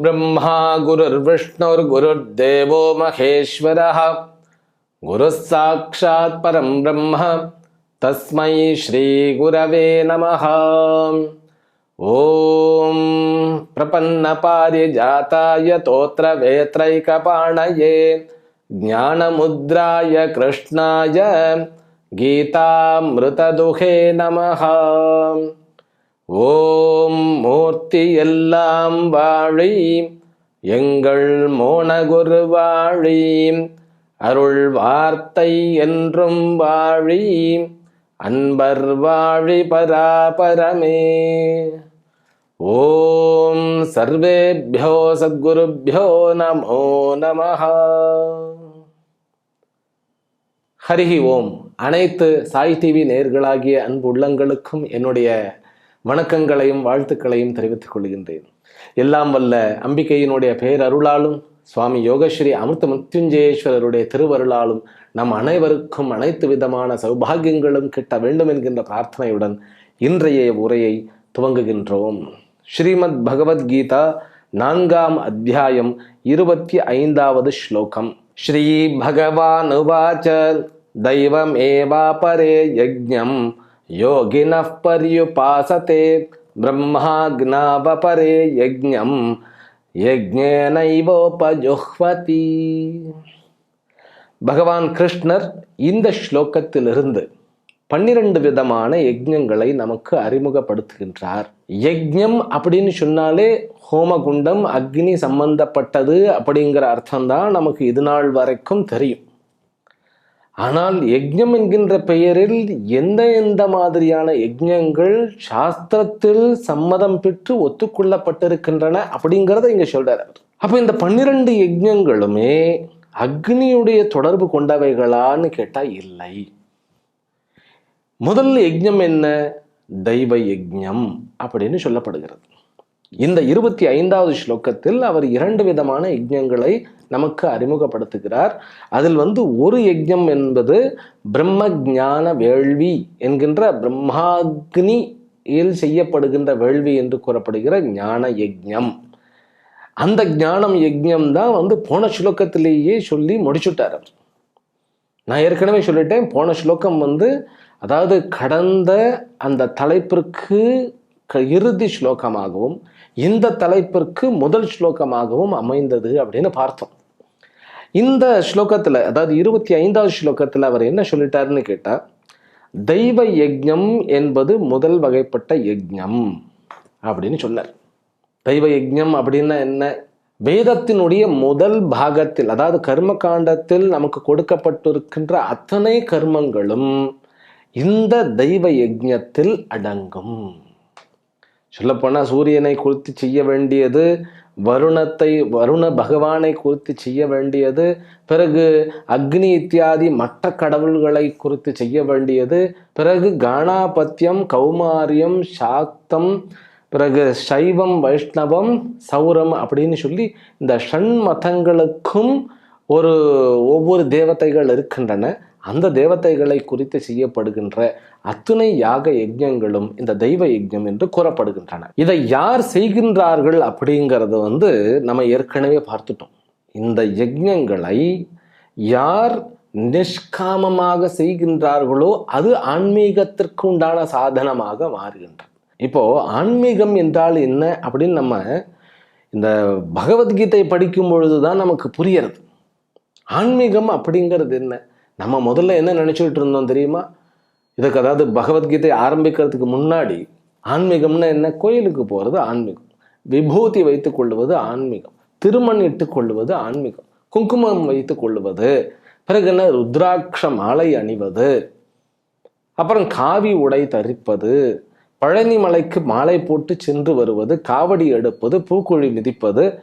गुरुर्ब्रह्मा गुरुर्विष्णुर्गुरुर्देवो महेश्वरः। गुरुः साक्षात् परं ब्रह्म तस्मै श्रीगुरवे नमः। ॐ प्रपन्नपारिजाताय तोत्रवेत्रैकपाणये ज्ञानमुद्राय कृष्णाय गीतामृतदुहे नमः ஓம் மூர்த்தி எல்லாம் வாழி எங்கள் மோனகுரு வாழி அருள் வார்த்தை என்றும் வாழி அன்பர் வாழி பராபரமே. ஓம் சர்வேபியோ சத்குருபியோ நமோ நம ஹரிஹி ஓம். அனைத்து சாய் டிவி நேர்களாகிய அன்பு உள்ளங்களுக்கும் என்னுடைய வணக்கங்களையும் வாழ்த்துக்களையும் தெரிவித்துக் கொள்கின்றேன். எல்லாம் வல்ல அம்பிகையினுடைய பேரருளாலும் சுவாமி யோகஸ்ரீ அமிர்த மிருத்யுஞ்சயேஸ்வரருடைய திருவருளாலும் நம் அனைவருக்கும் அனைத்து விதமான சௌபாகியங்களும் கிட்ட வேண்டும் என்கின்ற பிரார்த்தனையுடன் இன்றைய உரையை துவங்குகின்றோம். ஸ்ரீமத் பகவத்கீதா நான்காம் அத்தியாயம் இருபத்தி ஐந்தாவது ஸ்லோகம். ஸ்ரீ பகவான் ஏவா பரே யஜ்ஞம் யோகின பரியுபாசத்தே பிரம்மாக்னாவபரே யஜ்ஞம் யஜ்ஞேனைவோபஜுஹ்வதி பகவான் கிருஷ்ணர் இந்த ஸ்லோகத்திலிருந்து பன்னிரண்டு விதமான யஜ்யங்களை நமக்கு அறிமுகப்படுத்துகின்றார். யஜ்யம் அப்படின்னு சொன்னாலே ஹோமகுண்டம் அக்னி சம்பந்தப்பட்டது அப்படிங்கிற அர்த்தம்தான் நமக்கு இது நாள் வரைக்கும் தெரியும். ஆனால் யஜ்யம் என்கின்ற பெயரில் எந்த எந்த மாதிரியான யஜ்யங்கள் சாஸ்திரத்தில் சம்மதம் பெற்று ஒத்துக்கொள்ளப்பட்டிருக்கின்றன அப்படிங்கிறத இங்க சொல்றார் அவர். அப்ப இந்த பன்னிரண்டு யஜ்யங்களுமே அக்னியுடைய தொடர்பு கொண்டவைகளான்னு கேட்டா இல்லை. முதல் யஜ்யம் என்ன? தெய்வ யஜ்யம் அப்படின்னு சொல்லப்படுகிறது. இந்த இருபத்தி ஐந்தாவது ஸ்லோகத்தில் அவர் இரண்டு விதமான யஜ்ஞங்களை நமக்கு அறிமுகப்படுத்துகிறார். அதில் வந்து ஒரு யஜ்ஞம் என்பது பிரம்ம ஞான வேள்வி என்கின்ற பிரம்மாக்னியில் செய்யப்படுகின்ற வேள்வி என்று கூறப்படுகிற ஞான யஜ்ஞம். அந்த ஞானம் யஜ்ஞம் தான் வந்து போன ஸ்லோகத்திலேயே சொல்லி முடிச்சுட்டார் அவர். நான் ஏற்கனவே சொல்லிட்டேன் போன ஸ்லோகம் வந்து அதாவது கடந்த அந்த தலைப்பிற்கு க- இறுதி ஸ்லோகமாகவும் இந்த தலைப்பிற்கு முதல் ஸ்லோகமாகவும் அமைந்தது அப்படின்னு பார்த்தோம். இந்த ஸ்லோகத்தில் அதாவது இருபத்தி ஐந்தாவது ஸ்லோகத்தில் அவர் என்ன சொல்லிட்டாருன்னு கேட்டால் தெய்வ யஜ்ஞம் என்பது முதல் வகைப்பட்ட யஜ்ஞம் அப்படின்னு சொன்னார். தெய்வ யஜ்ஞம் அப்படின்னா என்ன? வேதத்தினுடைய முதல் பாகத்தில் அதாவது கர்ம காண்டத்தில் நமக்கு கொடுக்கப்பட்டிருக்கின்ற அத்தனை கர்மங்களும் இந்த தெய்வ யஜ்யத்தில் அடங்கும். சொல்லப்போனால் சூரியனை குறித்து செய்ய வேண்டியது வருணத்தை வருண பகவானை குறித்து செய்ய வேண்டியது பிறகு அக்னி இத்தியாதி மற்ற கடவுள்களை குறித்து செய்ய வேண்டியது பிறகு காணாபத்தியம் கௌமாரியம் சாக்தம் பிறகு சைவம் வைஷ்ணவம் சௌரம் அப்படின்னு சொல்லி இந்த ஷண் மதங்களுக்கும் ஒரு ஒவ்வொரு தேவதைகள் இருக்கின்றன. அந்த தேவதைகளை குறித்து செய்யப்படுகின்ற அத்துணை யாக யஜ்யங்களும் இந்த தெய்வ யஜ்யம் என்று கூறப்படுகின்றன. இதை யார் செய்கின்றார்கள் அப்படிங்கிறத வந்து நம்ம ஏற்கனவே பார்த்துட்டோம். இந்த யஜ்யங்களை யார் நிஷ்காமமாக செய்கின்றார்களோ அது ஆன்மீகத்திற்கு உண்டான சாதனமாக மாறுகின்றது. இப்போ ஆன்மீகம் என்றால் என்ன அப்படின்னு நம்ம இந்த பகவத்கீதை படிக்கும் பொழுது தான் நமக்கு புரியறது. ஆன்மீகம் அப்படிங்கிறது என்ன? நம்ம முதல்ல என்ன நினச்சிக்கிட்டு இருந்தோம் தெரியுமா? இதுக்கு அதாவது பகவத்கீதை ஆரம்பிக்கிறதுக்கு முன்னாடி ஆன்மீகம்னா என்ன? கோயிலுக்கு போகிறது ஆன்மீகம். விபூதி வைத்து கொள்வது ஆன்மீகம். திருமண் இட்டு கொள்வது ஆன்மீகம். குங்குமம் வைத்து கொள்வது. பிறகு என்ன? ருத்ராட்ச மாலை அணிவது. அப்புறம் காவி உடை தரிப்பது. பழனி மலைக்கு மாலை போட்டு சென்று வருவது. காவடி எடுப்பது. பூக்குழி மிதிப்பது.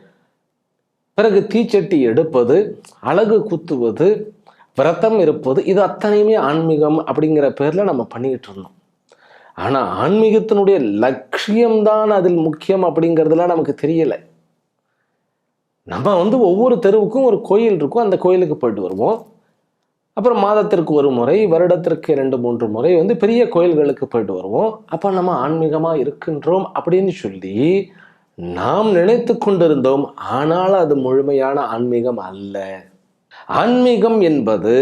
பிறகு தீச்சட்டி எடுப்பது. அழகு குத்துவது. விரதம் இருப்பது இது அத்தனையுமே ஆன்மீகம் அப்படிங்கிற பேரில் நம்ம பண்ணிக்கிட்டு இருந்தோம். ஆனால் ஆன்மீகத்தினுடைய லட்சியம்தான் அதில் முக்கியம் அப்படிங்கிறதுலாம் நமக்கு தெரியலை. நம்ம வந்து ஒவ்வொரு தெருவுக்கும் ஒரு கோயில் இருக்கும். அந்த கோயிலுக்கு போயிட்டு வருவோம். அப்புறம் மாதத்திற்கு ஒரு முறை வருடத்திற்கு ரெண்டு மூன்று முறை வந்து பெரிய கோயில்களுக்கு போயிட்டு வருவோம். அப்போ நம்ம ஆன்மீகமாக இருக்கின்றோம் அப்படின்னு சொல்லி நாம் நினைத்து கொண்டிருந்தோம். ஆனால் அது முழுமையான ஆன்மீகம் அல்ல. ஆன்மீகம் என்பது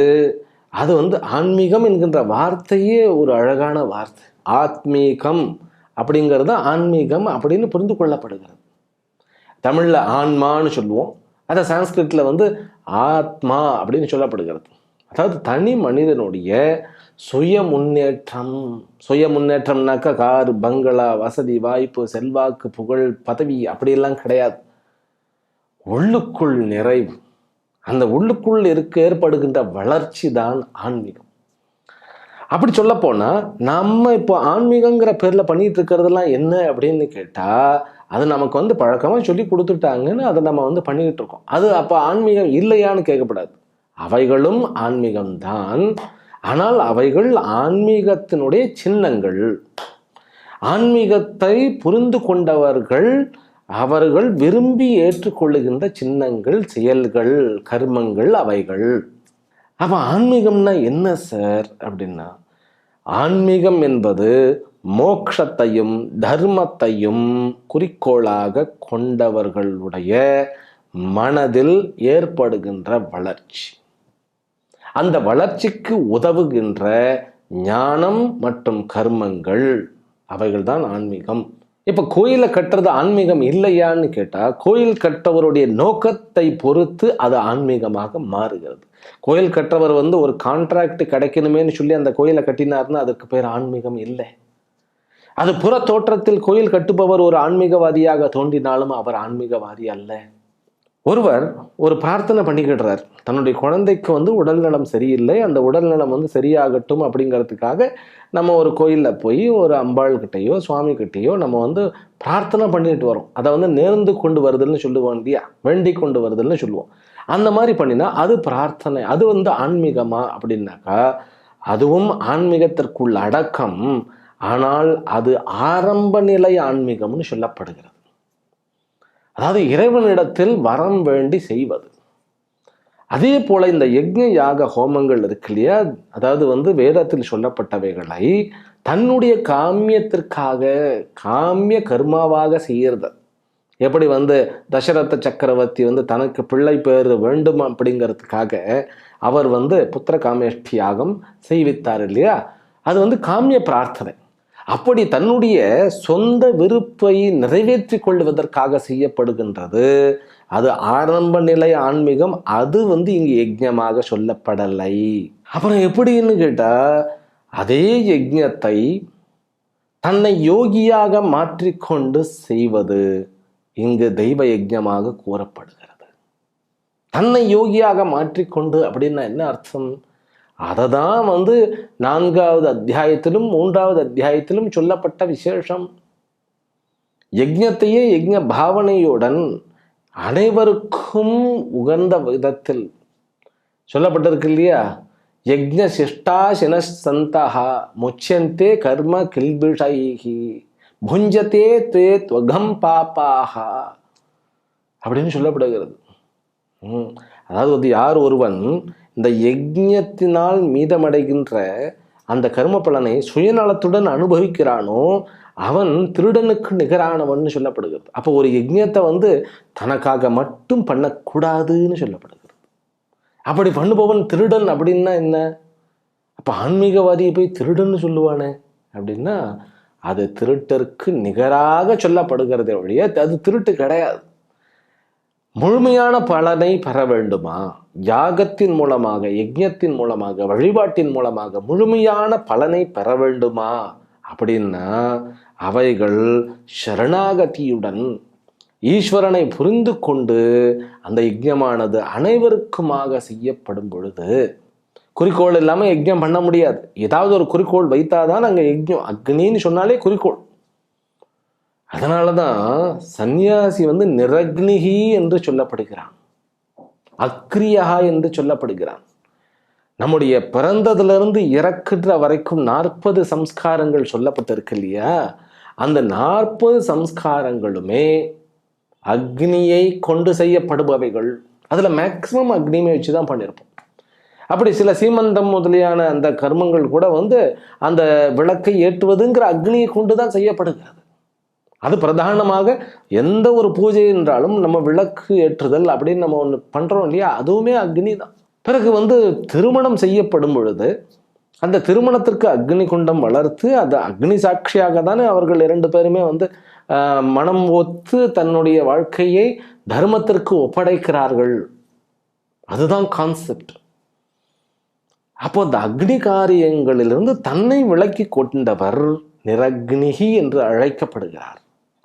அது வந்து ஆன்மீகம் என்கின்ற வார்த்தையே ஒரு அழகான வார்த்தை. ஆத்மீகம் அப்படிங்கிறது ஆன்மீகம் அப்படின்னு புரிந்து கொள்ளப்படுகிறது. தமிழில் ஆன்மான்னு சொல்லுவோம். அதை சான்ஸ்கிரிட்டில் வந்து ஆத்மா அப்படின்னு சொல்லப்படுகிறது. அதாவது தனி மனிதனுடைய சுய முன்னேற்றம். சுய முன்னேற்றம்னாக்கா கார் பங்களா வசதி வாய்ப்பு செல்வாக்கு புகழ் பதவி அப்படியெல்லாம் கிடையாது. உள்ளுக்குள் நிறைவு. அந்த உள்ளுக்குள் இருக்க ஏற்படுகின்ற வளர்ச்சி தான் ஆன்மீகம். அப்படி சொல்ல நம்ம இப்போ ஆன்மீகங்கிற பேரில் பண்ணிட்டு இருக்கிறதெல்லாம் என்ன அப்படின்னு கேட்டால் அது நமக்கு வந்து பழக்கமாக சொல்லி கொடுத்துட்டாங்கன்னு அதை நம்ம வந்து பண்ணிக்கிட்டு இருக்கோம். அது அப்போ ஆன்மீகம் இல்லையான்னு கேட்கப்படாது. அவைகளும் ஆன்மீகம்தான். ஆனால் அவைகள் ஆன்மீகத்தினுடைய சின்னங்கள். ஆன்மீகத்தை புரிந்து கொண்டவர்கள் அவர்கள் விரும்பி ஏற்றுக்கொள்ளுகின்ற சின்னங்கள் செயல்கள் கர்மங்கள் அவைகள். அப்போ ஆன்மீகம்னா என்ன சார்? அப்படின்னா ஆன்மீகம் என்பது மோக்ஷத்தையும் தர்மத்தையும் குறிக்கோளாக கொண்டவர்களுடைய மனதில் ஏற்படுகின்ற வளர்ச்சி. அந்த வளர்ச்சிக்கு உதவுகின்ற ஞானம் மற்றும் கர்மங்கள் அவைகள்தான் ஆன்மீகம். இப்போ கோயிலை கட்டுறது ஆன்மீகம் இல்லையான்னு கேட்டால் கோயில் கட்டவருடைய நோக்கத்தை பொறுத்து அது ஆன்மீகமாக மாறுகிறது. கோயில் கற்றவர் வந்து ஒரு கான்ட்ராக்ட் கிடைக்கணுமேன்னு சொல்லி அந்த கோயிலை கட்டினார்னா அதுக்கு பேர் ஆன்மீகம் இல்லை. அது புற தோற்றத்தில் கோயில் கட்டுபவர் ஒரு ஆன்மீகவாதியாக தோன்றினாலும் அவர் ஆன்மீகவாதி அல்ல. ஒருவர் ஒரு பிரார்த்தனை பண்ணிக்கிடுறார். தன்னுடைய குழந்தைக்கு வந்து உடல்நலம் சரியில்லை அந்த உடல்நலம் வந்து சரியாகட்டும் அப்படிங்கிறதுக்காக நம்ம ஒரு கோயிலில் போய் ஒரு அம்பாள் கிட்டேயோ சுவாமி கிட்டேயோ நம்ம வந்து பிரார்த்தனை பண்ணிட்டு வரோம் அதை வந்து நேர்ந்து கொண்டு வருதுன்னு சொல்லுவோம் இல்லையா? வேண்டி கொண்டு வருதுன்னு சொல்லுவோம். அந்த மாதிரி பண்ணினா அது பிரார்த்தனை அது வந்து ஆன்மீகமா அப்படின்னாக்கா அதுவும் ஆன்மீகத்திற்குள் அடக்கம். ஆனால் அது ஆரம்ப நிலை ஆன்மீகம்னு சொல்லப்படுகிறது. அதாவது இறைவனிடத்தில் வரம் வேண்டி செய்வது. அதே போல இந்த யக்ஞ யாக ஹோமங்கள் இருக்கு இல்லையா? அதாவது வந்து வேதத்தில் சொல்லப்பட்டவைகளை தன்னுடைய காமியத்திற்காக காமிய கர்மாவாக செய்யறது. எப்படி வந்து தசரத சக்கரவர்த்தி வந்து தனக்கு பிள்ளை பேர் வேண்டும் அப்படிங்கிறதுக்காக அவர் வந்து புத்திர காமேஷ்டி யாகம் செய்வித்தார் இல்லையா? அது வந்து காமிய பிரார்த்தனை. அப்படி தன்னுடைய சொந்த விருப்பை நிறைவேற்றி கொள்வதற்காக செய்யப்படுகின்றது. அது ஆரம்ப நிலை ஆன்மீகம் அது வந்து இங்கு யஜ்ஞமாக சொல்லப்படலை. அப்புறம் எப்படின்னு கேட்டா அதே யஜ்ஞத்தை தன்னை யோகியாக மாற்றிக்கொண்டு செய்வது இங்கு தெய்வ யஜ்ஞமாக கூறப்படுகிறது. தன்னை யோகியாக மாற்றிக்கொண்டு அப்படின்னா என்ன அர்த்தம்? அதை தான் வந்து நான்காவது அத்தியாயத்திலும் மூன்றாவது அத்தியாயத்திலும் சொல்லப்பட்ட விசேஷம். யஜ்ஞத்தையே யஜ்ஞ பாவனையுடன் அனைவருக்கும் உகந்த விதத்தில் சொல்லப்பட்டிருக்கு இல்லையா? யஜ்ஞ சிஷ்டா சினசந்தா முச்சந்தே கர்ம கில்பிஷைகி புஞ்சத்தே தே துவகம் பாப்பாக அப்படின்னு சொல்லப்படுகிறது. அதாவது வந்து யார் ஒருவன் இந்த யஜ்யத்தினால் மீதமடைகின்ற அந்த கர்ம பலனை சுயநலத்துடன் அனுபவிக்கிறானோ அவன் திருடனுக்கு நிகரானவன் சொல்லப்படுகிறது. அப்போ ஒரு யஜ்யத்தை வந்து தனக்காக மட்டும் பண்ணக்கூடாதுன்னு சொல்லப்படுகிறது. அப்படி பண்ணுபவன் திருடன் அப்படின்னா என்ன? அப்போ ஆன்மீகவாதியை போய் திருடன்னு சொல்லுவானே அப்படின்னா அது திருட்டருக்கு நிகராக சொல்லப்படுகிறதே ஒழிய அது திருட்டு கிடையாது. முழுமையான பலனை பெற வேண்டுமா? யாகத்தின் மூலமாக யஜ்யத்தின் மூலமாக வழிபாட்டின் மூலமாக முழுமையான பலனை பெற வேண்டுமா? அப்படின்னா அவைகள் சரணாகதியுடன் ஈஸ்வரனை புரிந்து கொண்டு அந்த யஜ்யமானது அனைவருக்குமாக செய்யப்படும் பொழுது குறிக்கோள் இல்லாமல் யஜ்யம் பண்ண முடியாது. ஏதாவது ஒரு குறிக்கோள் வைத்தாதான் அங்கே யஜ்யம் அக்னின்னு சொன்னாலே குறிக்கோள். அதனால தான் சந்நியாசி வந்து நிரக்னிகி என்று சொல்லப்படுகிறான். அக்ரியா என்று சொல்லப்படுகிறான். நம்முடைய பிறந்ததிலிருந்து இறக்குற வரைக்கும் நாற்பது சம்ஸ்காரங்கள் சொல்லப்பட்டிருக்கு இல்லையா? அந்த நாற்பது சம்ஸ்காரங்களுமே அக்னியை கொண்டு செய்யப்படுபவைகள். அதில் மேக்சிமம் அக்னியுமே வச்சு தான் பண்ணியிருப்போம் அப்படி சில சீமந்தம் முதலியான அந்த கர்மங்கள் கூட வந்து அந்த விளக்கை ஏற்றுவதுங்கிற அக்னியை கொண்டு தான் செய்யப்படுகிறது. அது பிரதானமாக எந்த ஒரு பூஜை என்றாலும் நம்ம விளக்கு ஏற்றுதல் அப்படின்னு நம்ம ஒன்று பண்ணுறோம் இல்லையா? அதுவுமே அக்னி தான். பிறகு வந்து திருமணம் செய்யப்படும் பொழுது அந்த திருமணத்திற்கு அக்னி குண்டம் வளர்த்து அது அக்னி சாட்சியாக தானே அவர்கள் இரண்டு பேருமே வந்து மனம் ஒத்து தன்னுடைய வாழ்க்கையை தர்மத்திற்கு ஒப்படைக்கிறார்கள். அதுதான் கான்செப்ட் அப்போ அந்த அக்னி காரியங்களிலிருந்து தன்னை விலக்கி கொண்டவர் நிரக்னிகி என்று அழைக்கப்படுகிறார்.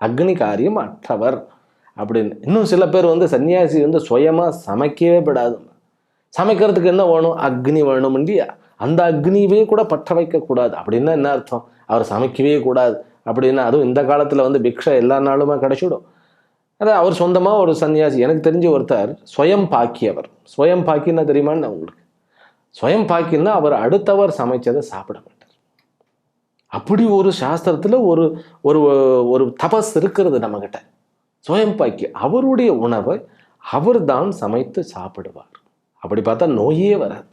அக்னி காரியம் அற்றவர் அப்படின்னு. இன்னும் சில பேர் வந்து சன்னியாசி வந்து சுயமாக சமைக்கவே படாது. சமைக்கிறதுக்கு என்ன வேணும்? அக்னி வேணும் இல்லையா? அந்த அக்னியவே கூட பற்ற வைக்கக்கூடாது. அப்படின்னா என்ன அர்த்தம்? அவர் சமைக்கவே கூடாது. அப்படின்னா அதுவும் இந்த காலத்தில் வந்து பிக்ஷை எல்லா நாளுமே கிடச்சிடும் அதான் அவர் சொந்தமாக ஒரு சன்னியாசி. எனக்கு தெரிஞ்ச ஒருத்தர் ஸ்வயம் பாக்கியவர். ஸ்வயம் பாக்கின்னா தெரியுமான்னு உங்களுக்கு. ஸ்வயம் பாக்கின்னா அவர் அடுத்தவர் சமைச்சதை சாப்பிட அப்படி ஒரு சாஸ்திரத்தில் ஒரு ஒரு ஒரு தபஸ் இருக்கிறது நம்மக்கிட்ட சுயம்பாக்கி பாக்கி அவருடைய உணவை அவர் தான் சமைத்து சாப்பிடுவார். அப்படி பார்த்தா நோயே வராது.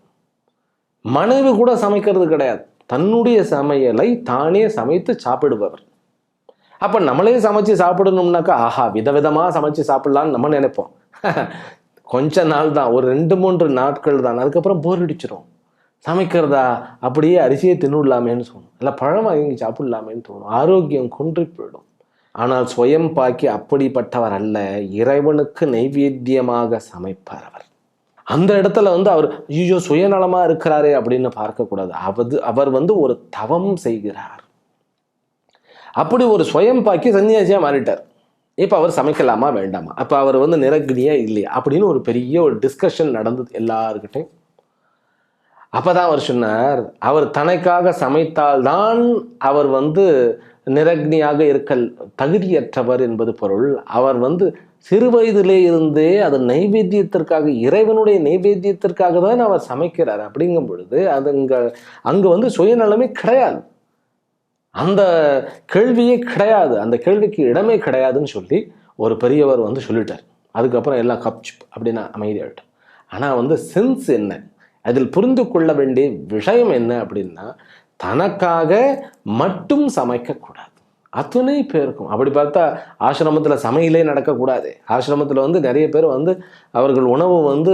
மனைவி கூட சமைக்கிறது கிடையாது. தன்னுடைய சமையலை தானே சமைத்து சாப்பிடுபவர். அப்போ நம்மளே சமைச்சு சாப்பிடணும்னாக்கா ஆஹா விதவிதமாக சமைச்சு சாப்பிடலான்னு நம்ம நினைப்போம். கொஞ்ச நாள் தான் ஒரு ரெண்டு மூன்று நாட்கள் தான் அதுக்கப்புறம் போர் அடிச்சிடும் சமைக்கிறதா? அப்படியே அரிசியை தின்னுடலாமேன்னு தோணும். இல்லை பழம் வாங்கி சாப்பிடலாமேன்னு தோணும். ஆரோக்கியம் குன்றி போயிடும். ஆனால் சுயம் பாக்கி அப்படிப்பட்டவர் அல்ல. இறைவனுக்கு நைவேத்தியமாக சமைப்பார் அவர். அந்த இடத்துல வந்து அவர் ஐயோ சுயநலமா இருக்கிறாரே அப்படின்னு பார்க்கக்கூடாது. அவது அவர் வந்து ஒரு தவம் செய்கிறார். அப்படி ஒரு சுயம் பாக்கி சன்னியாசியாக மாறிட்டார். இப்போ அவர் சமைக்கலாமா வேண்டாமா? அப்போ அவர் வந்து நிரக்னியா இல்லையா? அப்படின்னு ஒரு பெரிய ஒரு டிஸ்கஷன் நடந்தது எல்லாருக்கிட்டையும் அப்போதான் அவர் சொன்னார் அவர் தனக்காக சமைத்தால்தான் அவர் வந்து நிரக்னியாக இருக்கல் தகுதியற்றவர் என்பது பொருள். அவர் வந்து சிறு வயதிலே இருந்தே அது நைவேத்தியத்திற்காக இறைவனுடைய நைவேத்தியத்திற்காக தான் அவர் சமைக்கிறார். அப்படிங்கும் பொழுது அது அங்க அங்கே வந்து சுயநலமே கிடையாது. அந்த கேள்வியே கிடையாது. அந்த கேள்விக்கு இடமே கிடையாதுன்னு சொல்லி ஒரு பெரியவர் வந்து சொல்லிட்டார். அதுக்கப்புறம் எல்லாம் கப்ச் அப்படின்னு அமைதியாகிட்டோம் ஆனால் வந்து சென்ஸ் என்ன? அதில் புரிந்து கொள்ள வேண்டிய விஷயம் என்ன அப்படின்னா தனக்காக மட்டும் சமைக்கக்கூடாது. அத்தனை பேருக்கும். அப்படி பார்த்தா ஆசிரமத்தில் சமையலே நடக்கக்கூடாது. ஆசிரமத்தில் வந்து நிறைய பேர் வந்து அவர்கள் உணவு வந்து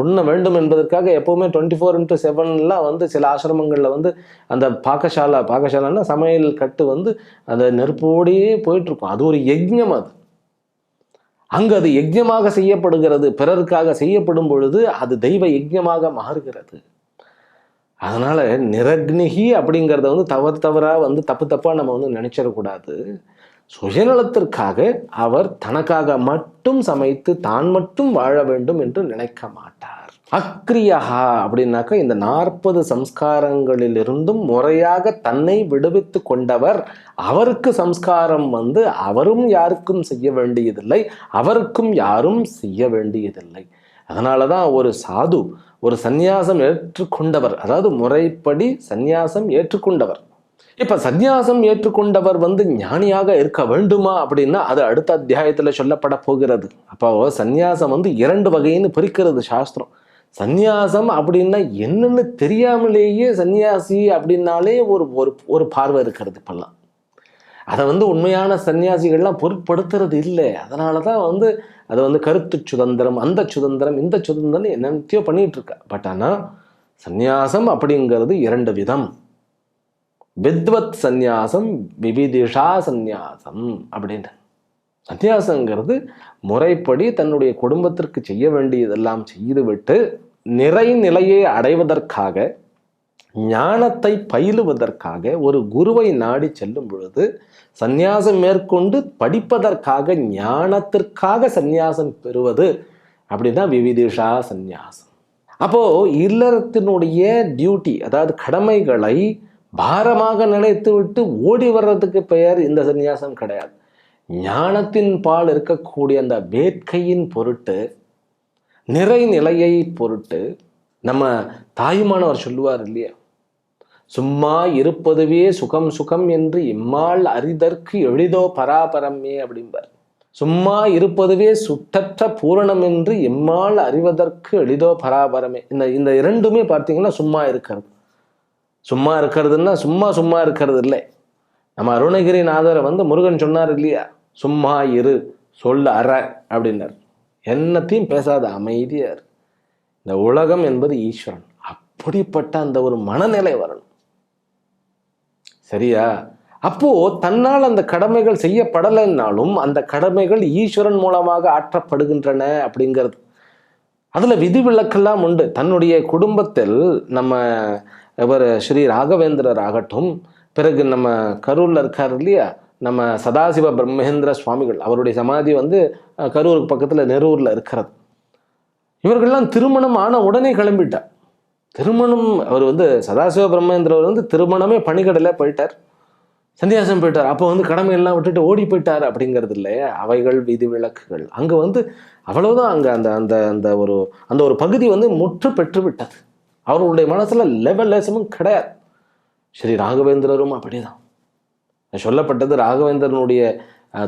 உண்ண வேண்டும் என்பதற்காக எப்போவுமே டுவெண்ட்டி ஃபோர் இன்ட்டு செவன்லாம் வந்து சில ஆசிரமங்களில் வந்து அந்த பாக்கசாலா பாக்கசாலான்னா சமையல் கட்டு வந்து அந்த நெருப்போடையே போயிட்டுருக்கும் அது ஒரு யஜ்ஞம் அது. அங்கு அது யஜ்யமாக செய்யப்படுகிறது. பிறருக்காக செய்யப்படும் பொழுது அது தெய்வ யஜ்யமாக மாறுகிறது. அதனால் நிரக்னிகி அப்படிங்கிறத வந்து தவறு தவறாக வந்து தப்பு தப்பாக நம்ம வந்து நினச்சிடக்கூடாது. சுயநலத்திற்காக அவர் தனக்காக மட்டும் சமைத்து தான் மட்டும் வாழ வேண்டும் என்று நினைக்க மாட்டார். அக்ரியஹா அப்படின்னாக்கா இந்த நாற்பது சம்ஸ்காரங்களிலிருந்தும் முறையாக தன்னை விடுவித்து கொண்டவர். அவருக்கு சம்ஸ்காரம் வந்து அவரும் யாருக்கும் செய்ய வேண்டியதில்லை அவருக்கும் யாரும் செய்ய வேண்டியதில்லை. அதனால தான் ஒரு சாது ஒரு சந்நியாசம் ஏற்றுக்கொண்டவர் அதாவது முறைப்படி சந்நியாசம் ஏற்றுக்கொண்டவர். இப்போ சந்நியாசம் ஏற்றுக்கொண்டவர் வந்து ஞானியாக இருக்க வேண்டுமா அப்படின்னா அது அடுத்த அத்தியாயத்தில் சொல்லப்பட போகிறது. அப்போ சந்நியாசம் வந்து இரண்டு வகைன்னு பிரிக்கிறது சாஸ்திரம். சந்நியாசம் அப்படின்னா என்னன்னு தெரியாமலேயே சந்நியாசி அப்படின்னாலே ஒரு ஒரு ஒரு பார்வை இருக்கிறது இப்பெல்லாம். அதை வந்து உண்மையான சன்னியாசிகள்லாம் பொருட்படுத்துறது இல்லை. அதனால தான் வந்து அது வந்து கருத்து சுதந்திரம் அந்த சுதந்திரம் இந்த சுதந்திரம் என்னென்னத்தையோ பண்ணிட்டு இருக்கா. பட் ஆனால் சந்நியாசம் அப்படிங்கிறது இரண்டு விதம். வித்வத் சந்நியாசம் விவிதிஷா சந்நியாசம் அப்படின்ற சந்நியாசங்கிறது முறைப்படி தன்னுடைய குடும்பத்திற்கு செய்ய வேண்டியதெல்லாம் செய்துவிட்டு நிறைநிலையை அடைவதற்காக ஞானத்தை பயிலுவதற்காக ஒரு குருவை நாடி செல்லும் பொழுது சந்நியாசம் மேற்கொண்டு படிப்பதற்காக ஞானத்திற்காக சந்நியாசம் பெறுவது அப்படின்னா விவிதிஷா சந்நியாசம். அப்போது இல்லறத்தினுடைய டியூட்டி அதாவது கடமைகளை பாரமாக நினைத்து விட்டு ஓடி வர்றதுக்கு பெயர் இந்த சந்நியாசம் கிடையாது. ஞானத்தின் பால் இருக்கக்கூடிய அந்த வேட்கையின் பொருட்டு நிறை நிலையை பொருட்டு நம்ம தாயுமானவர் சொல்லுவார் இல்லையா? சும்மா இருப்பதுவே சுகம் சுகம் என்று இம்மாள் அறிதற்கு எளிதோ பராபரமே அப்படிம்பார். சும்மா இருப்பதுவே சுட்டற்ற பூரணம் என்று எம்மால் அறிவதற்கு எளிதோ பராபரமே. இந்த இந்த இரண்டுமே பார்த்தீங்கன்னா சும்மா இருக்கிறது. சும்மா இருக்கிறதுன்னா சும்மா சும்மா இருக்கிறது இல்லை. நம்ம அருணகிரிநாதரை வந்து முருகன் சொன்னார் இல்லையா? சும்மா இரு சொல்ல அற அப்படின்னார். என்னத்தையும் பேசாத அமைதியார் இந்த உலகம் என்பது ஈஸ்வரன். அப்படிப்பட்ட அந்த ஒரு மனநிலை வரணும். சரியா? அப்போ தன்னால் அந்த கடமைகள் செய்யப்படலைன்னாலும் அந்த கடமைகள் ஈஸ்வரன் மூலமாக ஆற்றப்படுகின்றன அப்படிங்கிறது. அதில் விதிவிலக்கெல்லாம் உண்டு. தன்னுடைய குடும்பத்தில் நம்ம இவர் ஸ்ரீ ராகவேந்திரர் ஆகட்டும் பிறகு நம்ம கரூரில் இருக்கார் இல்லையா? நம்ம சதாசிவ பிரம்மேந்திர சுவாமிகள் அவருடைய சமாதி வந்து கரூருக்கு பக்கத்தில் நெரூரில் இருக்கிறது. இவர்கள்லாம் திருமணம் ஆன உடனே கிளம்பிட்டார். திருமணம் அவர் வந்து சதாசிவ பிரம்மேந்திரவர் வந்து திருமணமே பணிக்கடையில் போயிட்டார். சந்தியாசம் போயிட்டார். அப்போ வந்து கடமையெல்லாம் விட்டுட்டு ஓடி போயிட்டார் அப்படிங்கிறது இல்லையா? அவைகள் விதி விலக்குகள் அங்கே வந்து அவ்வளவுதான் அங்கே அந்த அந்த அந்த ஒரு அந்த ஒரு பகுதி வந்து முற்று பெற்று விட்டது. அவர்களுடைய மனசில் லெவல் லேசமும் கிடையாது. ஸ்ரீ ராகவேந்திரரும் அப்படிதான். சொல்லப்பட்டது ராகவேந்திரனுடைய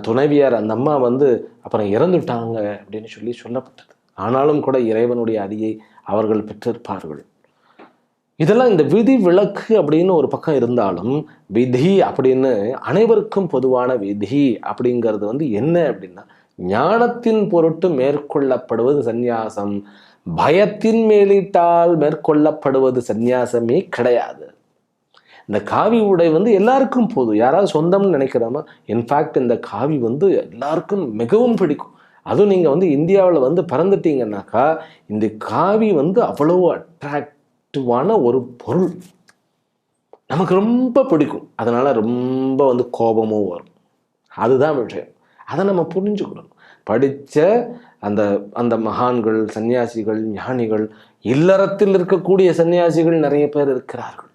துணைவியார். அந்த அம்மா வந்து அப்புறம் இறந்துட்டாங்க அப்படின்னு சொல்லி சொல்லப்பட்டது. ஆனாலும் கூட இறைவனுடைய அடியை அவர்கள் பெற்றிருப்பார்கள். இதெல்லாம் இந்த விதி விளக்கு அப்படின்னு ஒரு பக்கம் இருந்தாலும் விதி அப்படின்னு அனைவருக்கும் பொதுவான விதி அப்படிங்கிறது வந்து என்ன அப்படின்னா ஞானத்தின் பொருட்டு மேற்கொள்ளப்படுவது சந்நியாசம். பயத்தின் மேலிட்டால் மேற்கொள்ளப்படுவது சந்நியாசமே கிடையாது. இந்த காவி உடை வந்து எல்லாருக்கும் போதும். யாராவது சொந்தம்னு நினைக்கிறோமா இன்ஃபேக்ட் இந்த காவி வந்து எல்லாருக்கும் மிகவும் பிடிக்கும். அதுவும் நீங்கள் வந்து இந்தியாவில் வந்து பறந்துட்டீங்கன்னாக்கா இந்த காவி வந்து அவ்வளோ அட்ராக்டிவான ஒரு பொருள். நமக்கு ரொம்ப பிடிக்கும். அதனால் ரொம்ப வந்து கோபமும் வரும். அதுதான் விஷயம். அதை நம்ம புரிஞ்சுக்கணும். படித்த அந்த அந்த மகான்கள் சன்னியாசிகள் ஞானிகள் இல்லறத்தில் இருக்கக்கூடிய சன்னியாசிகள் நிறைய பேர் இருக்கிறார்கள்.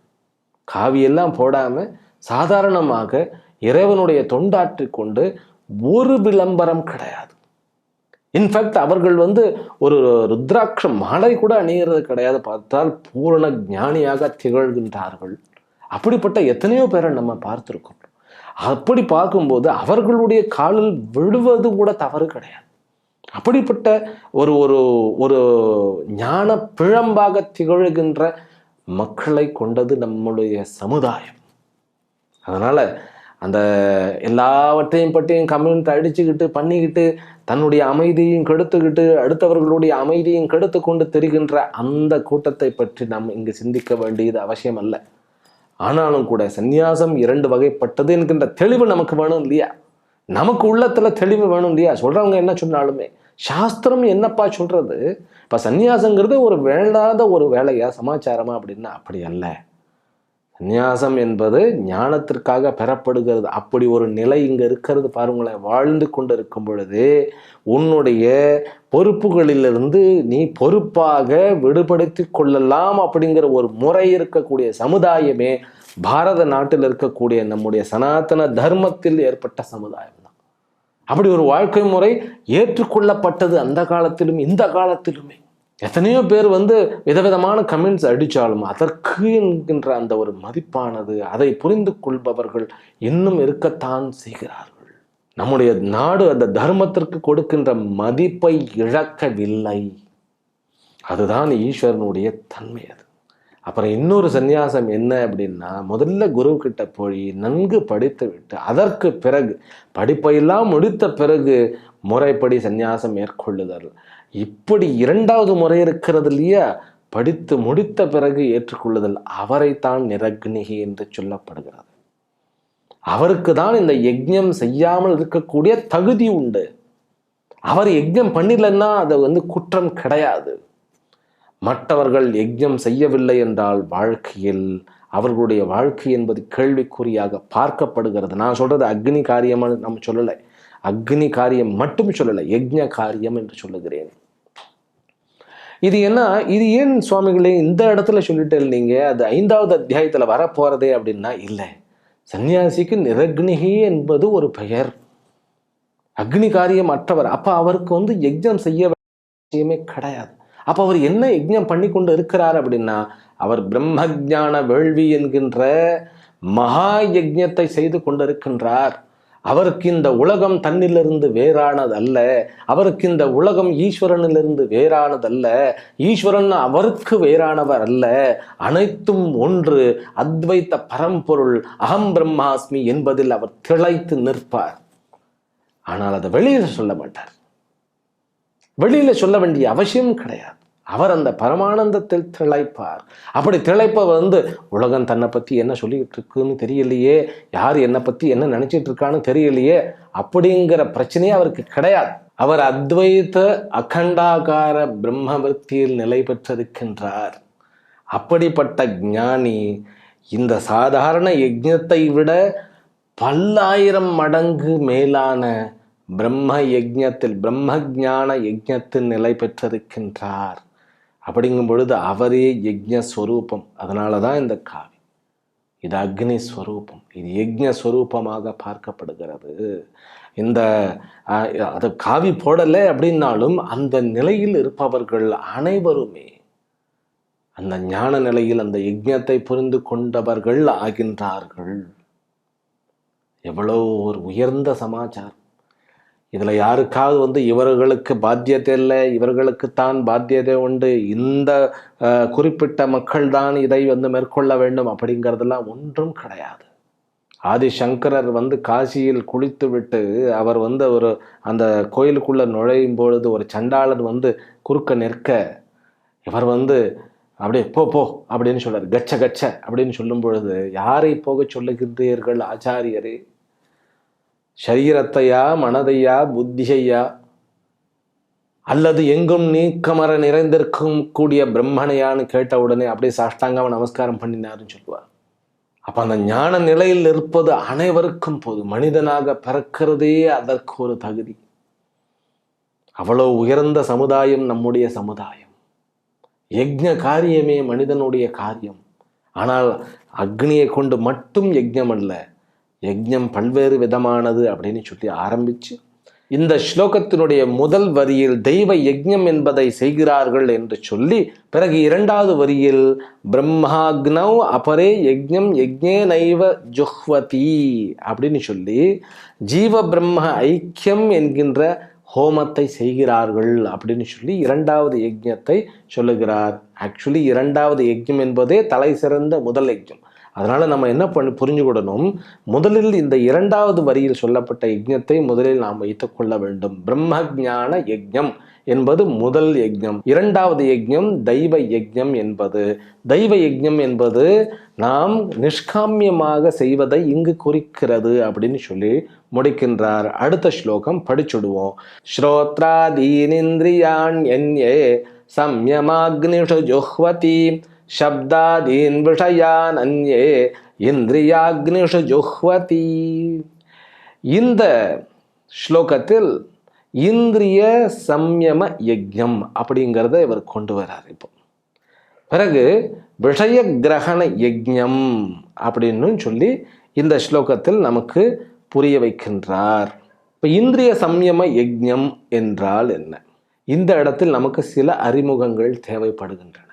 காவியெல்லாம் போடாமல் சாதாரணமாக இறைவனுடைய தொண்டாற்றி கொண்டு ஒரு விளம்பரம் கிடையாது. இன்ஃபேக்ட் அவர்கள் வந்து ஒரு ருத்ராட்சம் மாலை கூட அணியிறது கிடையாது. பார்த்தால் பூரண ஞானியாக திகழ்கின்றார்கள். அப்படிப்பட்ட எத்தனையோ பேரை நம்ம பார்த்துருக்கோம். அப்படி பார்க்கும்போது அவர்களுடைய காலில் விழுவது கூட தவறு கிடையாது. அப்படிப்பட்ட ஒரு ஒரு ஒரு ஞான பிழம்பாக திகழ்கின்ற மக்களை கொண்டது நம்முடைய சமுதாயம். அதனால் அந்த எல்லாவற்றையும் பற்றியும் கம்யூனிட்டி அடிச்சுக்கிட்டு பண்ணிக்கிட்டு தன்னுடைய அமைதியும் கெடுத்துக்கிட்டு அடுத்தவர்களுடைய அமைதியும் கெடுத்து கொண்டு தெரிகின்ற அந்த கூட்டத்தை பற்றி நாம் இங்கு சிந்திக்க வேண்டியது அவசியம் அல்ல ஆனாலும் கூட சந்நியாசம் இரண்டு வகைப்பட்டது என்கின்ற தெளிவு நமக்கு வேணும் இல்லையா? நமக்கு உள்ளத்தில் தெளிவு வேணும் இல்லையா? சொல்கிறவங்க என்ன சொன்னாலுமே சாஸ்திரம் என்னப்பா சொல்கிறது இப்போ சந்நியாசங்கிறது ஒரு வேண்டாத ஒரு வேலையா சமாச்சாரமா அப்படின்னா அப்படி அல்ல. சந்நியாசம் என்பது ஞானத்திற்காக பெறப்படுகிறது. அப்படி ஒரு நிலை இங்கே இருக்கிறது பாருங்களேன். வாழ்ந்து கொண்டு இருக்கும் பொழுது உன்னுடைய பொறுப்புகளிலிருந்து நீ பொறுப்பாக விடுபடுத்தி கொள்ளலாம் அப்படிங்கிற ஒரு முறை இருக்கக்கூடிய சமுதாயமே பாரத நாட்டில் இருக்கக்கூடிய நம்முடைய சனாதன தர்மத்தில் ஏற்பட்ட சமுதாயம். அப்படி ஒரு வாழ்க்கை முறை ஏற்றுக்கொள்ளப்பட்டது அந்த காலத்திலும் இந்த காலத்திலுமே. எத்தனையோ பேர் வந்து விதவிதமான கமெண்ட்ஸ் அடித்தாலும் அதற்கு என்கின்ற அந்த ஒரு மதிப்பானது அதை புரிந்து கொள்பவர்கள் இன்னும் இருக்கத்தான் செய்கிறார்கள். நம்முடைய நாடு அந்த தர்மத்திற்கு கொடுக்கின்ற மதிப்பை இழக்கவில்லை. அதுதான் ஈஸ்வரனுடைய தன்மை அது. அப்புறம் இன்னொரு சந்நியாசம் என்ன அப்படின்னா முதல்ல குரு போய் நன்கு படித்து விட்டு அதற்கு பிறகு படிப்பையெல்லாம் முடித்த பிறகு முறைப்படி சந்நியாசம் மேற்கொள்ளுதல். இப்படி இரண்டாவது முறை இருக்கிறது இல்லையா? படித்து முடித்த பிறகு ஏற்றுக்கொள்ளுதல். அவரைத்தான் நிரக்னிகி என்று சொல்லப்படுகிறது. அவருக்கு தான் இந்த யஜ்யம் செய்யாமல் இருக்கக்கூடிய தகுதி உண்டு. அவர் யஜ்யம் பண்ணிடலன்னா அது வந்து குற்றம் கிடையாது. மற்றவர்கள் யஜ்ஞம் செய்யவில்லை என்றால் வாழ்க்கையில் அவர்களுடைய வாழ்க்கை என்பது கேள்விக்குறியாக பார்க்கப்படுகிறது. நான் சொல்றது அக்னி காரியம்னு நம்ம சொல்லலை. அக்னி காரியம் மட்டும் சொல்லலை. யஜ்ஞ காரியம் என்று சொல்லுகிறேன். இது என்ன? இது ஏன் சுவாமிகளே இந்த இடத்துல சொல்லிட்டு நீங்க? அது ஐந்தாவது அத்தியாயத்துல வரப்போறதே அப்படின்னா இல்லை. சன்னியாசிக்கு நிரக்னிகி என்பது ஒரு பெயர். அக்னி காரியம் அற்றவர். அப்ப அவருக்கு வந்து யஜ்ஞம் செய்ய வேண்டிய கிடையாது. அப்ப அவர் என்ன யஜ்ஞம் பண்ணி கொண்டு இருக்கிறார் அப்படின்னா அவர் பிரம்ம ஜான வேள்வி என்கின்ற மகா யஜ்ஞத்தை செய்து கொண்டிருக்கின்றார். அவருக்கு இந்த உலகம் தன்னிலிருந்து வேறானதல்ல. அவருக்கு இந்த உலகம் ஈஸ்வரனிலிருந்து வேறானதல்ல. ஈஸ்வரன் அவருக்கு வேறானவர் அல்ல. அனைத்தும் ஒன்று. அத்வைத்த பரம்பொருள் அகம் பிரம்மாஸ்மி என்பதில் அவர் திளைத்து நிற்பார். ஆனால் அதை வெளியில் சொல்ல மாட்டார். வெளியில் சொல்ல வேண்டிய அவசியம் கிடையாது. அவர் அந்த பரமானந்தத்தில் திளைப்பார். அப்படி திளைப்ப வந்து உலகம் தன்னை பற்றி என்ன சொல்லிக்கிட்டு இருக்குன்னு தெரியலையே யார் என்னை பற்றி என்ன நினச்சிட்டு இருக்கான்னு தெரியலையே அப்படிங்கிற பிரச்சனையே அவருக்கு கிடையாது. அவர் அத்வைத அகண்டாகார பிரம்மவர்த்தியில் நிலை பெற்றிருக்கின்றார். அப்படிப்பட்ட ஞானி இந்த சாதாரண யஜ்ஞத்தை விட பல்லாயிரம் மடங்கு மேலான பிரம்ம யஜ்யத்தில் பிரம்ம ஞான யஜ்யத்தில் நிலை பெற்றிருக்கின்றார். அப்படிங்கும் பொழுது அவரே யஜ்ஞஸ்வரூபம் அதனால தான் இந்த காவி. இது அக்னி ஸ்வரூபம் இது யஜ்ஞஸ்வரூபமாக பார்க்கப்படுகிறது. இந்த அது காவி போடலை அப்படின்னாலும் அந்த நிலையில் இருப்பவர்கள் அனைவருமே அந்த ஞான நிலையில் அந்த யஜ்ஞத்தை புரிந்து கொண்டவர்கள் ஆகின்றார்கள். எவ்வளோ ஒரு உயர்ந்த சமாச்சாரம். இதில் யாருக்காவது வந்து இவர்களுக்கு பாத்தியத்தை இல்லை இவர்களுக்கு தான் பாத்தியதை உண்டு. இந்த குறிப்பிட்ட மக்கள் தான் இதை வந்து மேற்கொள்ள வேண்டும் அப்படிங்கிறதெல்லாம் ஒன்றும் கிடையாது. ஆதிசங்கரர் வந்து காசியில் குளித்து விட்டு அவர் வந்து ஒரு அந்த கோயிலுக்குள்ளே நுழையும் பொழுது ஒரு சண்டாளன் வந்து குறுக்க நிற்க இவர் வந்து அப்படியே போ போ அப்படின்னு சொல்கிறார் கச்ச கச்ச அப்படின்னு சொல்லும் பொழுது யாரை போக சொல்லுகின்றீர்கள் ஆச்சாரியரே? சரீரத்தையா மனதையா புத்தியையா? அல்லது எங்கும் நீக்கமர நிறைந்திருக்கும் கூடிய பிரம்மனையான்னு கேட்ட உடனே அப்படியே சாஷ்டாங்காம நமஸ்காரம் பண்ணினாருன்னு சொல்லுவார். அப்ப அந்த ஞான நிலையில் இருப்பது அனைவருக்கும் போது மனிதனாக பிறக்கிறதே அதற்கு ஒரு தகுதி. அவ்வளவு உயர்ந்த சமுதாயம் நம்முடைய சமுதாயம். யஜ்ஞ காரியமே மனிதனுடைய காரியம். ஆனால் அக்னியை கொண்டு மட்டும் யஜ்ஞம் அல்ல. யஜ்ஞம் பல்வேறு விதமானது அப்படின்னு சொல்லி ஆரம்பிச்சு இந்த ஸ்லோகத்தினுடைய முதல் வரியில் தெய்வ யஜ்ஞம் என்பதை செய்கிறார்கள் என்று சொல்லி பிறகு இரண்டாவது வரியில் பிரம்மாக்னவ் அபரே யஜ்ஞம் யஜ்ஞே நைவ ஜுஹ்வதி அப்படின்னு சொல்லி ஜீவ பிரம்ம ஐக்கியம் என்கின்ற ஹோமத்தை செய்கிறார்கள் அப்படின்னு சொல்லி இரண்டாவது யஜ்ஞத்தை சொல்லுகிறார். ஆக்சுவலி இரண்டாவது யஜ்ஞம் என்பதே தலை சிறந்த முதல் யஜ்ஞம் அதனால் நம்ம என்ன பண்ணி புரிஞ்சுக்கிடணும் முதலில் இந்த இரண்டாவது வரியில் சொல்லப்பட்ட யஜ்ஞத்தை முதலில் நாம் வைத்துக் கொள்ள வேண்டும். பிரம்ம ஞான யஜ்ஞம் என்பது முதல் யஜ்ஞம். இரண்டாவது யஜ்ஞம் தெய்வ யஜ்ஞம் என்பது. தெய்வ யஜ்ஞம் என்பது நாம் நிஷ்காமியமாக செய்வதை இங்கு குறிக்கிறது அப்படின்னு சொல்லி முடிக்கின்றார். அடுத்த ஸ்லோகம் படிச்சுடுவோம். ஸ்ரோத்ராதீனிந்திரியான் என்யே சம்யமாக்னிஷு ஜுஹ்வதி சப்தாதீன் விஷயான் அந்யே இந்திரியாக்னிஷு ஜுஹ்வதி இந்த ஸ்லோகத்தில் இந்திரிய சம்யம யஜ்ஞம் அப்படிங்கிறத இவர் கொண்டு வர்றார் இப்போ பிறகு விஷய கிரகண யஜ்ஞம் அப்படின்னு சொல்லி இந்த ஸ்லோகத்தில் நமக்கு புரிய வைக்கின்றார் இப்போ இந்திரிய சம்யம யஜ்ஞம் என்றால் என்ன இந்த இடத்தில் நமக்கு சில அறிமுகங்கள் தேவைப்படுகின்றன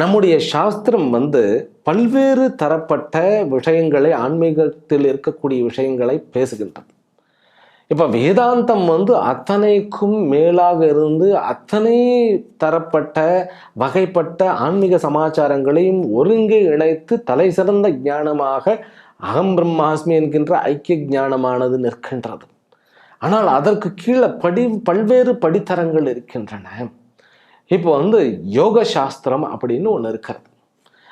நம்முடைய சாஸ்திரம் வந்து பல்வேறு தரப்பட்ட விஷயங்களை ஆன்மீகத்தில் இருக்கக்கூடிய விஷயங்களை பேசுகின்றது. இப்போ வேதாந்தம் வந்து அத்தனைக்கும் மேலாக இருந்து அத்தனை தரப்பட்ட வகைப்பட்ட ஆன்மீக சமாச்சாரங்களையும் ஒருங்கே இணைத்து தலை சிறந்த ஞானமாக அகம் பிரம்மாஸ்மி என்கின்ற ஐக்கிய ஞானமானது நிற்கின்றது. ஆனால் அதற்கு கீழே படி பல்வேறு படித்தரங்கள் இருக்கின்றன. இப்போ வந்து யோக சாஸ்திரம் அப்படின்னு ஒன்று இருக்கிறது.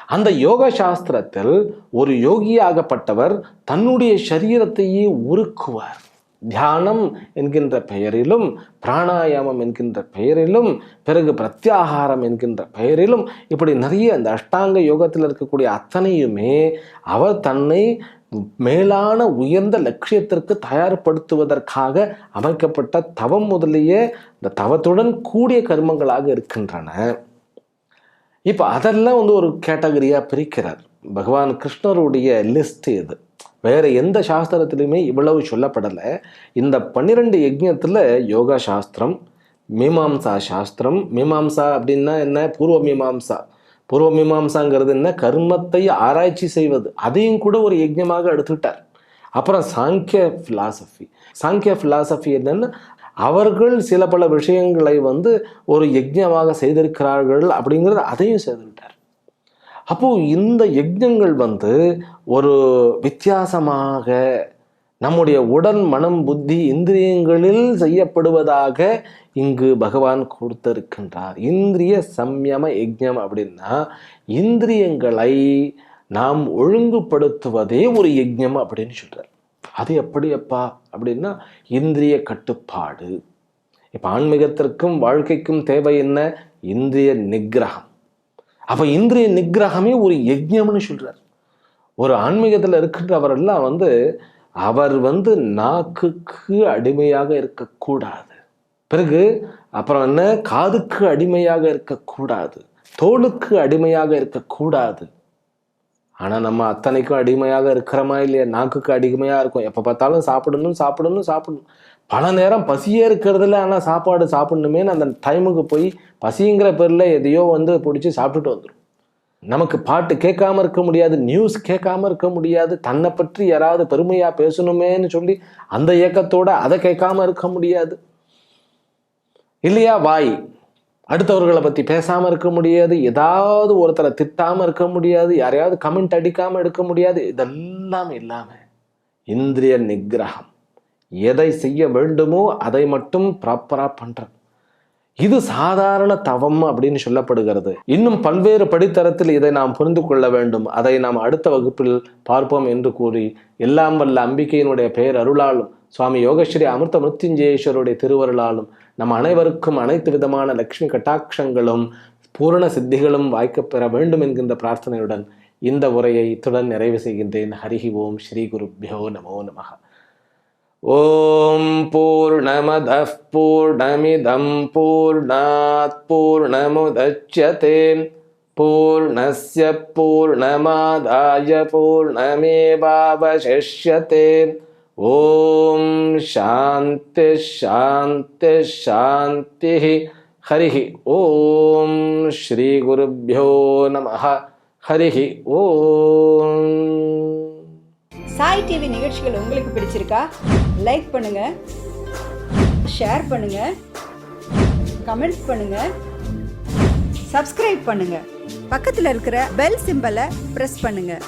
அந்த யோக சாஸ்திரத்தில் ஒரு யோகியாகப்பட்டவர் தன்னுடைய சரீரத்தையே உருக்குவார். தியானம் என்கின்ற பெயரிலும் பிராணாயாமம் என்கின்ற பெயரிலும் பிறகு பிரத்யாகாரம் என்கின்ற பெயரிலும் இப்படி நிறைய அந்த அஷ்டாங்க யோகத்தில் இருக்கக்கூடிய அத்தனையுமே அவர் தன்னை மேலான உயர்ந்த லட்சியத்திற்கு தயார்படுத்துவதற்காக அமைக்கப்பட்ட தவம் முதலிய இந்த தவத்துடன் கூடிய கர்மங்களாக இருக்கின்றன. இப்போ அதெல்லாம் வந்து ஒரு கேட்டகரியாக பிரிக்கிறார். பகவான் கிருஷ்ணருடைய லிஸ்ட் இது. வேறு எந்த சாஸ்திரத்திலையுமே இவ்வளவு சொல்லப்படலை. இந்த பன்னிரெண்டு யஜ்யத்தில் யோகா சாஸ்திரம் மீமாம்சா சாஸ்திரம். மீமாம்சா அப்படின்னா என்ன? பூர்வ மீமாம்சா. பூர்வ மீமாம்சாங்கிறது என்ன? கர்மத்தை ஆராய்ச்சி செய்வது. அதையும் கூட ஒரு யஜ்யமாக எடுத்துக்கிட்டார். அப்புறம் சாங்கிய ஃபிலாசபி சாங்கிய ஃபிலாசபி என்னென்னா அவர்கள் சில பல விஷயங்களை வந்து ஒரு யஜ்ஞமாக செய்திருக்கிறார்கள் அப்படிங்கிறது அதையும் செய்துவிட்டார். அப்போ இந்த யஜ்ஞங்கள் வந்து ஒரு வித்தியாசமாக நம்முடைய உடல் மனம் புத்தி இந்திரியங்களில் செய்யப்படுவதாக இங்கு பகவான் கொடுத்திருக்கின்றார். இந்திரிய சம்யம யஜ்ஞம் அப்படின்னா இந்திரியங்களை நாம் ஒழுங்குபடுத்துவதே ஒரு யஜ்ஞம் அப்படின்னு சொல்றார். அது எப்படி அப்பா அப்படின்னா இந்திரிய கட்டுப்பாடு. இப்போ ஆன்மீகத்திற்கும் வாழ்க்கைக்கும் தேவை என்ன? இந்திரிய நிகிரகம் அப்போ இந்திரிய நிகிரகமே ஒரு யஜ்யம்னு சொல்கிறார் ஒரு ஆன்மீகத்தில் இருக்கின்றவரெல்லாம் வந்து அவர் வந்து நாக்குக்கு அடிமையாக இருக்கக்கூடாது. பிறகு அப்புறம் என்ன? காதுக்கு அடிமையாக இருக்கக்கூடாது. தோலுக்கு அடிமையாக இருக்கக்கூடாது. ஆனால் நம்ம அத்தனைக்கும் அடிமையாக இருக்கிறோமா இல்லையா? நாக்குக்கு அடிமையாக இருக்கும். எப்போ பார்த்தாலும் சாப்பிடணும் சாப்பிடணும் சாப்பிடணும். பல நேரம் பசியே இருக்கிறதுல ஆனால் சாப்பாடு சாப்பிடணுமே. அந்த டைமுக்கு போய் பசிங்கிற பேரில் எதையோ வந்து பிடிச்சி சாப்பிட்டுட்டு வந்துடும் நமக்கு பாட்டு கேட்காம இருக்க முடியாது. நியூஸ் கேட்காம இருக்க முடியாது. தன்னை பற்றி யாராவது பெருமையாக பேசணுமேன்னு சொல்லி அந்த இயக்கத்தோடு அதை கேட்காம இருக்க முடியாது. இல்லையா வாய்? அடுத்தவர்களை பற்றி பேசாமல் இருக்க முடியாது. ஏதாவது ஒருத்தரை திட்டாமல் இருக்க முடியாது. யாரையாவது கமெண்ட் அடிக்காமல் இருக்க முடியாது. இதெல்லாம் இல்லாமல் இந்திரிய நிகிரகம் எதை செய்ய வேண்டுமோ அதை மட்டும் ப்ராப்பராக பண்ணுறது இது சாதாரண தவம் அப்படின்னு சொல்லப்படுகிறது. இன்னும் பல்வேறு படித்தரத்தில் இதை நாம் புரிந்து கொள்ள வேண்டும். அதை நாம் அடுத்த வகுப்பில் பார்ப்போம் என்று கூறி எல்லாம் வல்ல அம்பிகையினுடைய பெயர் அருளாலும் சுவாமி யோகஸ்ரீ அமிர்த மிருத்யுஞ்சயேஸ்வருடைய திருவருளாலும் நம் அனைவருக்கும் அனைத்து விதமான லக்ஷ்மி கட்டாட்சங்களும் பூரண சித்திகளும் வாய்க்கப் பெற வேண்டும் என்கின்ற பிரார்த்தனையுடன் இந்த உரையை இத்துடன் நிறைவு செய்கின்றேன் ஹரிஹி ஓம் ஸ்ரீ குருப்பியோ நமோ நமः ॐ पूर्णमदः पूर्णमिदं पूर्णात् पूर्णमुदच्यते पूर्णस्य पूर्णमादाय पूर्णमेवावशिष्यते ஓம் சாந்தி ஷாந்தி சாந்தி. ஹரிஹி ஓம் ஸ்ரீ குருப்பியோ நம ஹரிஹி ஓம். சாய் டிவி நிகழ்ச்சிகள் உங்களுக்கு பிடிச்சிருக்கா? லைக் பண்ணுங்க ஷேர் பண்ணுங்க கமெண்ட்ஸ் பண்ணுங்க சப்ஸ்கிரைப் பண்ணுங்க. பக்கத்தில் இருக்கிற பெல் சிம்பலை ப்ரெஸ் பண்ணுங்கள்